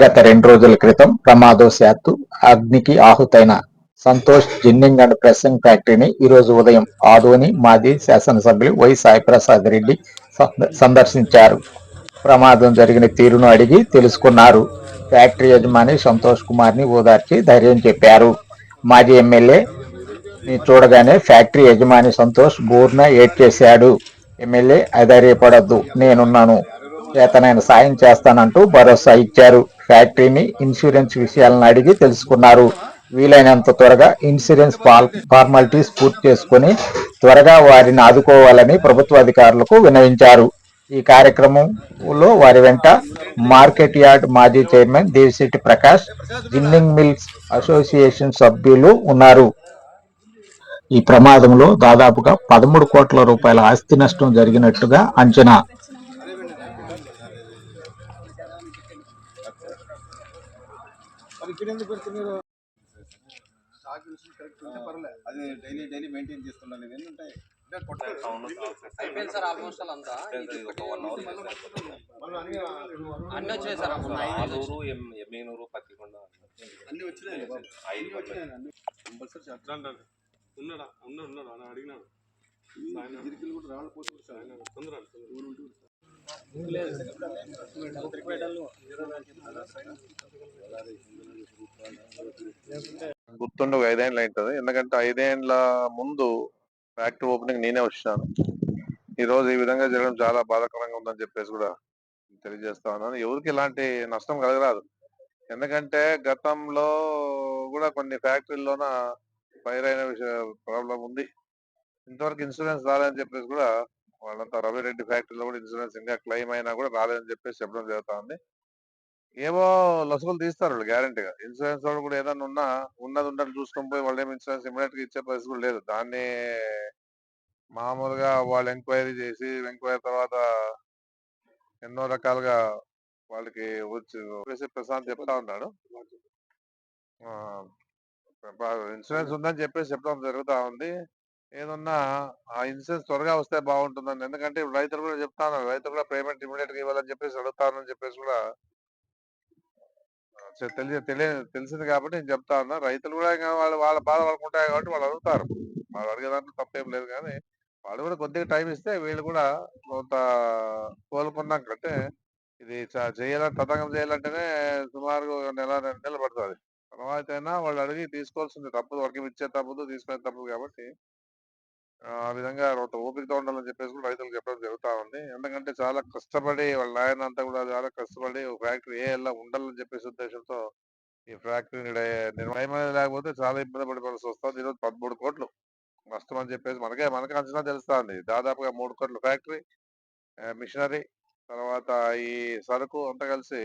గత రెండు రోజుల క్రితం ప్రమాదవశాత్తు అగ్నికి ఆహుతైన సంతోష్ జిన్నింగ్ అండ్ ప్రెస్సింగ్ ఫ్యాక్టరీని ఈరోజు ఉదయం ఆదోని మాజీ శాసనసభ్యులు వై సాయిప్రసాద్ రెడ్డి సందర్శించారు. ప్రమాదం జరిగిన తీరును అడిగి తెలుసుకున్నారు. ఫ్యాక్టరీ యజమాని సంతోష్ కుమార్ని ఓదార్చి ధైర్యం చెప్పారు. మాజీ ఎమ్మెల్యే చూడగానే ఫ్యాక్టరీ యజమాని సంతోష్ బోర్న ఏడ్చేశాడు ఎమ్మెల్యే అధైర్యపడద్దు నేనున్నాను. చేతనైన సాయం చేస్తానంటూ భరోసా ఇచ్చారు. ఫ్యాక్టరీని ఇన్సూరెన్స్ విషయాలను అడిగి తెలుసుకున్నారు. వీలైనంత త్వరగా ఇన్సూరెన్స్ ఫాల్- ఫార్మాలిటీస్ పూర్తి చేసుకుని త్వరగా వారిని ఆదుకోవాలని ప్రభుత్వ అధికారులకు వినవించారు ఈ కార్యక్రమంలో వారి వెంట మార్కెట్ యార్డ్ మాజీ chairman Devishetti Prakash ginning mills association సభ్యులు ఉన్నారు. ఈ ప్రమాదంలో దాదాపుగా పదమూడు కోట్ల రూపాయల ఆస్తి నష్టం జరిగినట్టుగా అంచనా మరి ఇక్కడ ఎందుకు పెడుతున్నారు. స్టాక్ ఇన్సూరెన్స్ కరెక్ట్ ఉంటే పర్లేదు అది డైలీ డైలీ మెయింటైన్ చేస్తుండాలి. ఇవన్నీ ఉంటాయి ఇంకా కొట్టాలి. అయిపోయింది సార్ ఆల్మోస్ట్ ఆల్ అంతా. మళ్ళీ అన్ని అన్నీ వచ్చాయి సార్ అప్పుడు. ఆలూరు ఎం ఎమ్మిగనూరు పత్తికొండ అన్ని వచ్చినాయి. బాబు. ఐదు వచ్చినాయి. కంపల్సరీ ఉన్నాడా? ఉన్నాడు ఉన్నాడు. అని అడిగినాడు. గిరికలు కూడా రాళ్ళు పోతుంది సార్ ఆయన తొందర ఊరు ఉంటుంది సార్. గుర్తుండే ఒక ఐదేళ్ళు అవుతుంది ఎందుకంటే ఐదేండ్ల ముందు ఫ్యాక్టరీ ఓపెనింగ్ నేనే వచ్చినాను. ఈ రోజు ఈ విధంగా జరగడం చాలా బాధాకరంగా ఉందని చెప్పేసి కూడా తెలియజేస్తా ఉన్నాను. ఎవరికి ఇలాంటి నష్టం కలగరాదు. ఎందుకంటే గతంలో కూడా కొన్ని ఫ్యాక్టరీల్లోన ఫైర్ అయిన విషయం ప్రాబ్లం ఉంది. ఇంతవరకు ఇన్సూరెన్స్ రాలేదని చెప్పేసి కూడా వాళ్ళంతా రవిరెడ్డి ఫ్యాక్టరీలో కూడా ఇన్సూరెన్స్ ఇంకా క్లెయిమ్ అయినా కూడా రాలేదని చెప్పేసి చెప్పడం జరుగుతా ఉంది. ఏవో లసుగులు తీస్తారు వాళ్ళు గ్యారంటీగా. ఇన్సూరెన్స్ వాళ్ళు కూడా ఏదైనా ఉన్నా ఉన్నది ఉన్నట్టు చూసుకొని పోయి వాళ్ళు ఏమి ఇన్సూరెన్స్ ఇమీడియట్గా ఇచ్చే పరిస్థితి కూడా లేదు. దాన్ని మామూలుగా వాళ్ళు ఎంక్వైరీ చేసి ఎంక్వైరీ తర్వాత ఎన్నో రకాలుగా వాళ్ళకి వచ్చి ప్రశాంత్ చెప్తా ఉన్నాడు ఇన్సూరెన్స్ ఉందని చెప్పేసి చెప్పడం జరుగుతా ఉంది. ఏదన్నా ఆ ఇన్సూరెన్స్ త్వరగా వస్తే బాగుంటుందని. ఎందుకంటే రైతులు కూడా చెప్తాను రైతులు కూడా పేమెంట్ ఇమీడియట్గా ఇవ్వాలని చెప్పేసి అడుగుతానని చెప్పేసి కూడా తెలిసి తెలియ తెలిసింది కాబట్టి నేను చెప్తా ఉన్నా. రైతులు కూడా ఇంకా వాళ్ళు వాళ్ళ బాధ వాళ్ళకు ఉంటాయి కాబట్టి వాళ్ళు అడుగుతారు. వాళ్ళు అడిగే దాంట్లో తప్పేం లేదు కానీ వాళ్ళు కూడా కొద్దిగా టైం ఇస్తే వీళ్ళు కూడా కొంత కోలుకున్నాం కంటే ఇది చేయాలని తతంగం చేయాలంటేనే సుమారు నెల రెండు నెలలు పడుతుంది. తర్వాత అయినా వాళ్ళు అడిగి తీసుకోవాల్సింది తప్పదు. వర్గం ఇచ్చే తప్పదు తీసుకునే తప్పదు కాబట్టి ఆ విధంగా ఒక ఓపికతో ఉండాలని చెప్పేసి కూడా రైతులకు చెప్పడం జరుగుతా ఉంది. ఎందుకంటే చాలా కష్టపడి వాళ్ళ నాయన అంతా కూడా చాలా కష్టపడి ఒక ఫ్యాక్టరీ ఏ ఉండాలని చెప్పేసి ఉద్దేశంతో ఈ ఫ్యాక్టరీ నిర్మాణం అనేది లేకపోతే చాలా ఇబ్బంది పడిపోవాల్సి వస్తుంది. ఈరోజు పదమూడు కోట్లు నష్టం అని చెప్పేసి మనకే మనకే అంచనా తెలుస్తాంది. దాదాపుగా మూడు కోట్ల ఫ్యాక్టరీ మిషనరీ తర్వాత ఈ సరుకు అంతా కలిసి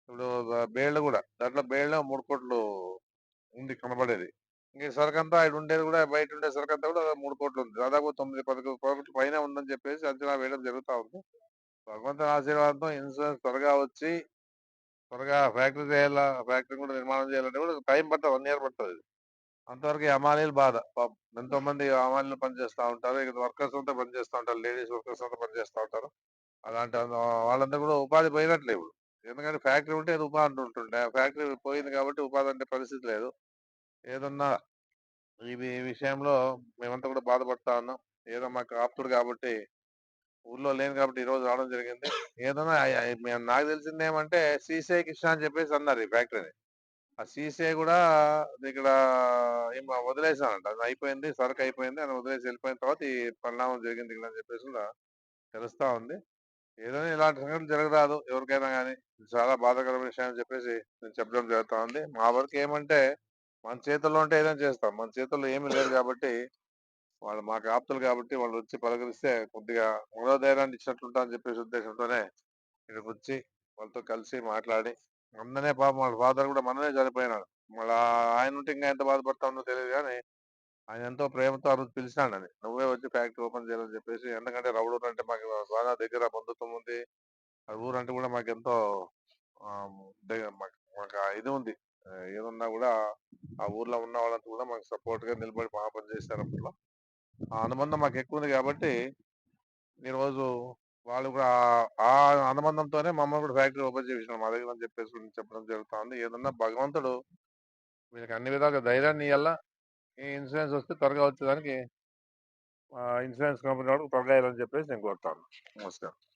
ఇప్పుడు బేళ్ళు కూడా దాంట్లో బేళ్ళ మూడు కోట్లు ఉంది కనబడేది. ఇంక ఈ ఆయన అంతా ఉండేది కూడా బయట ఉండే సరుకు అంతా కూడా మూడు కోట్లు ఉంది. దాదాపు తొమ్మిది పది కోట్ల పైన ఉందని చెప్పేసి అంచనా వేయడం జరుగుతా ఉంది. భగవంతుని ఆశీర్వాదంతో ఇన్సూరెన్స్ త్వరగా వచ్చి త్వరగా ఫ్యాక్టరీ చేయాలా ఫ్యాక్టరీ కూడా నిర్మాణం చేయాలంటే కూడా టైం పడుతుంది వన్ ఇయర్ పడుతుంది అంతవరకు అమాలీలు బాధ. పాపం ఎంతో మంది అమాలీలు పనిచేస్తూ ఉంటారు ఇక వర్కర్స్ అంతా పనిచేస్తూ ఉంటారు లేడీస్ వర్కర్స్ అంతా పనిచేస్తూ ఉంటారు. అలాంటి వాళ్ళంతా కూడా ఉపాధి పోయినట్లే ఇప్పుడు. ఎందుకంటే ఫ్యాక్టరీ ఉంటే అది ఉపాధి ఉంటుండే ఫ్యాక్టరీ పోయింది కాబట్టి ఉపాధి అంటే పరిస్థితి లేదు. ఏదన్నా ఇది ఈ విషయంలో మేమంతా కూడా బాధపడతా ఉన్నాం. ఏదో మాకు ఆప్తుడు కాబట్టి ఊర్లో లేను కాబట్టి ఈ రోజు రావడం జరిగింది. ఏదైనా మేము నాకు తెలిసింది ఏమంటే సీసీఐ కృష్ణ అని చెప్పేసి అన్నారు ఈ ఫ్యాక్టరీని ఆ సీసీఐ కూడా ఇక్కడ ఏం వదిలేసానంట అది అయిపోయింది సరుకు అయిపోయింది అని వదిలేసి వెళ్ళిపోయిన తర్వాత ఈ పరిణామం జరిగింది ఇక్కడ అని చెప్పేసి కూడా తెలుస్తా ఉంది. ఏదైనా ఇలాంటి సంఘటన జరగరాదు ఎవరికైనా కానీ చాలా బాధాకరమైన విషయం అని చెప్పేసి నేను చెప్పడం జరుగుతూ ఉంది. మా వరకు ఏమంటే మన చేతుల్లో ఉంటే ఏదైనా చేస్తాం. మన చేతుల్లో ఏమీ లేదు కాబట్టి వాళ్ళు మాకు ఆప్తులు కాబట్టి వాళ్ళు వచ్చి పలకరిస్తే కొద్దిగా మనోధైర్యాన్ని ఇచ్చినట్లుంటా అని చెప్పేసి ఉద్దేశంతోనే ఇక్కడికి వచ్చి వాళ్ళతో కలిసి మాట్లాడి అందనే పాపం వాళ్ళ ఫాదర్ కూడా మననే చనిపోయినాడు. మళ్ళీ ఆయన ఉంటే ఇంకా ఎంత బాధపడతా ఉందో తెలియదు కానీ ఆయన ఎంతో ప్రేమతో ఆ రోజు పిలిచినాడని నువ్వే వచ్చి ఫ్యాక్టరీ ఓపెన్ చేయాలని చెప్పేసి ఎందుకంటే రౌడూరు అంటే మాకు బాగా దగ్గర బంధుత్వం ఉంది. ఆ ఊరు అంటే కూడా మాకు ఎంతో మాకు మాకు ఆ ఇది ఉంది. ఏదన్నా కూడా ఆ ఊర్లో ఉన్న వాళ్ళంతా కూడా మాకు సపోర్ట్గా నిలబడి బాగా పనిచేస్తారు అప్పట్లో. ఆ అనుబంధం మాకు ఎక్కువ ఉంది కాబట్టి ఈరోజు వాళ్ళు కూడా ఆ- ఆ అనుబంధంతోనే మమ్మల్ని కూడా ఫ్యాక్టరీ ఓపెన్ చేసినారు మా దగ్గర అని చెప్పేసి చెప్పడం జరుగుతుంది. ఏదన్నా భగవంతుడు వీళ్ళకి అన్ని విధాలుగా ధైర్యాన్ని ఇవ్వాల ఈ ఇన్సూరెన్స్ వస్తే త్వరగా వచ్చేదానికి ఇన్సూరెన్స్ కంపెనీ వాడు త్వరగా ఇవ్వాలని చెప్పేసి నేను కోరుతాను. నమస్కారం.